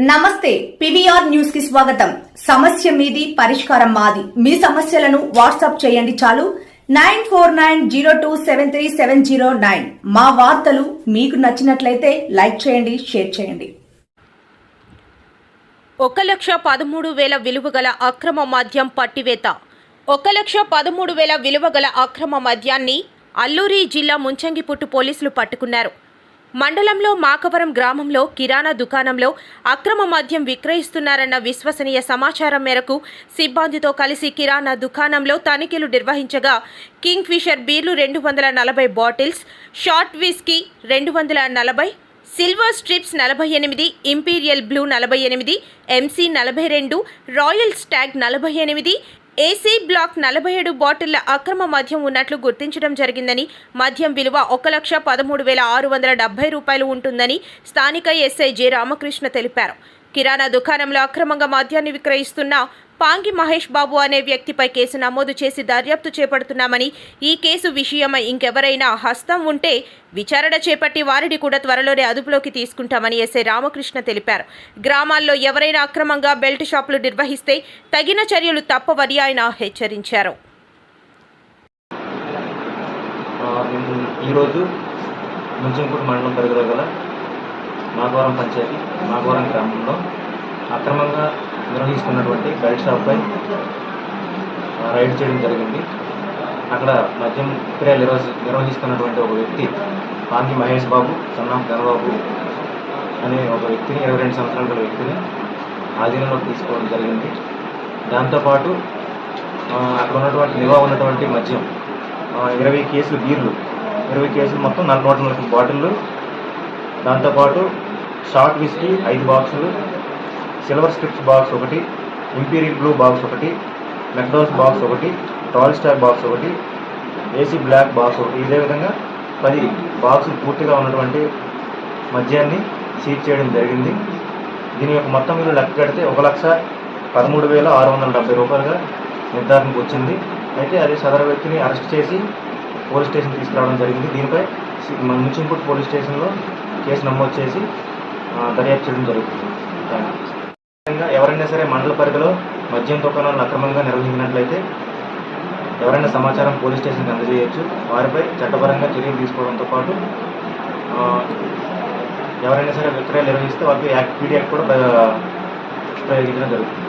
నమస్తే పివిఆర్ న్యూస్కి స్వాగతం. సమస్య మీది పరిష్కారం మాది. మీ సమస్యలను వాట్సాప్ చేయండి చాలు. Nine four nine zero two seven three seven zero nine. మా వార్తలు మీకు నచ్చినట్లయితే లైక్ చేయండి షేర్ చేయండి. ఒక లక్ష పదమూడు వేల విలువ గల అక్రమ మద్యం పట్టివేత. ఒక లక్ష పదమూడు వేల విలువ గల అక్రమ మద్యాన్ని అల్లూరి జిల్లా ముంచంగిపుట్టు పోలీసులు పట్టుకున్నారు. మండలంలో మాకవరం గ్రామంలో కిరాణా దుకాణంలో అక్రమ మద్యం విక్రయిస్తున్నారన్న విశ్వసనీయ సమాచారం మేరకు సిబ్బందితో కలిసి కిరాణా దుకాణంలో తనిఖీలు నిర్వహించగా కింగ్ ఫిషర్ బీర్లు రెండు వందల నలభై బాటిల్స్ షార్ట్ విస్కీ రెండు వందల నలభై సిల్వర్ స్ట్రిప్స్ నలభై ఎనిమిది ఇంపీరియల్ బ్లూ నలభై ఎనిమిది ఎంసీ నలభై రెండు రాయల్ స్టాగ్ నలభై ఎనిమిది ఏసీ బ్లాక్ నలభై ఏడు బాటిళ్ళ అక్రమ మద్యం ఉన్నట్లు గుర్తించడం జరిగిందని మద్యం విలువ ఒక లక్ష పదమూడు వేల ఆరు వందల డెబ్బై రూపాయలు ఉంటుందని స్థానిక ఎస్ఐ జె రామకృష్ణ తెలిపారు. కిరాణా దుకాణంలో అక్రమంగా మద్యాన్ని విక్రయిస్తున్న పాంగి మహేష్ బాబు అనే వ్యక్తిపై కేసు నమోదు చేసి దర్యాప్తు చేపడుతున్నామని ఈ కేసు విషయమై ఇంకెవరైనా హస్తం ఉంటే విచారణ చేపట్టి వారిని కూడా త్వరలోనే అదుపులోకి తీసుకుంటామని ఎస్ఐ రామకృష్ణ తెలిపారు. గ్రామాల్లో ఎవరైనా అక్రమంగా బెల్ట్ షాపులు నిర్వహిస్తే తగిన చర్యలు తప్పవని ఆయన హెచ్చరించారు. ఈరోజు మండలం పరిధిలో గల మాగవరం పంచాయతీ మాగవరం గ్రామంలో అక్రమంగా నిర్వహిస్తున్నటువంటి బెల్ట్ షాప్పై రైడ్ చేయడం జరిగింది. అక్కడ మద్యం విక్రయాలు నిర్వహి నిర్వహిస్తున్నటువంటి ఒక వ్యక్తి పాంగి మహేష్ బాబు సన్నాఫ్ ధనబాబు అనే ఒక వ్యక్తిని ఇరవై రెండు సంవత్సరాల గల వ్యక్తిని ఆధీనంలోకి తీసుకోవడం జరిగింది. దాంతోపాటు అక్కడ ఉన్నటువంటి నిల్వ ఉన్నటువంటి మద్యం ఇరవై కేసులు బీర్లు ఇరవై కేసులు మొత్తం నలభై నూట నలభై బాటిళ్ళు దాంతోపాటు షార్ట్ విస్కీ ఐదు బాక్సులు సిల్వర్ స్ట్రిప్స్ బాక్స్ ఒకటి ఇంపీరియల్ బ్లూ బాక్స్ ఒకటి మెక్డోస్ బాక్స్ ఒకటి టాల్ స్టార్ బాక్స్ ఒకటి ఏసీ బ్లాక్ బాక్స్ ఒకటి. ఇదే విధంగా పది బాక్సులు పూర్తిగా ఉన్నటువంటి మద్యాన్ని సీజ్ చేయడం జరిగింది. దీని యొక్క మొత్తం విలువ లెక్క కడితే ఒక లక్ష పదమూడు వేల ఆరు వందల డెబ్బై రూపాయలుగా నిర్ధారణకు వచ్చింది. అయితే అది సదరు వ్యక్తిని అరెస్ట్ చేసి పోలీస్ స్టేషన్ తీసుకురావడం జరిగింది. దీనిపై సి- ముంచింపుట్ పోలీస్ స్టేషన్లో కేసు నమోదు చేసి దర్యాప్తు చేయడం జరుగుతుంది. ఎవరైనా సరే మండల పరిధిలో మద్యం దుకాణాలను అక్రమంగా నిర్వహించినట్లయితే ఎవరైనా సమాచారం పోలీస్ స్టేషన్కి అందజేయచ్చు. వారిపై చట్టపరంగా చర్యలు తీసుకోవడంతో పాటు ఎవరైనా సరే విక్రయాలు నిర్వహిస్తే వారికి యాక్ట్ పీడియాక్ కూడా ప్రయోగించడం జరుగుతుంది.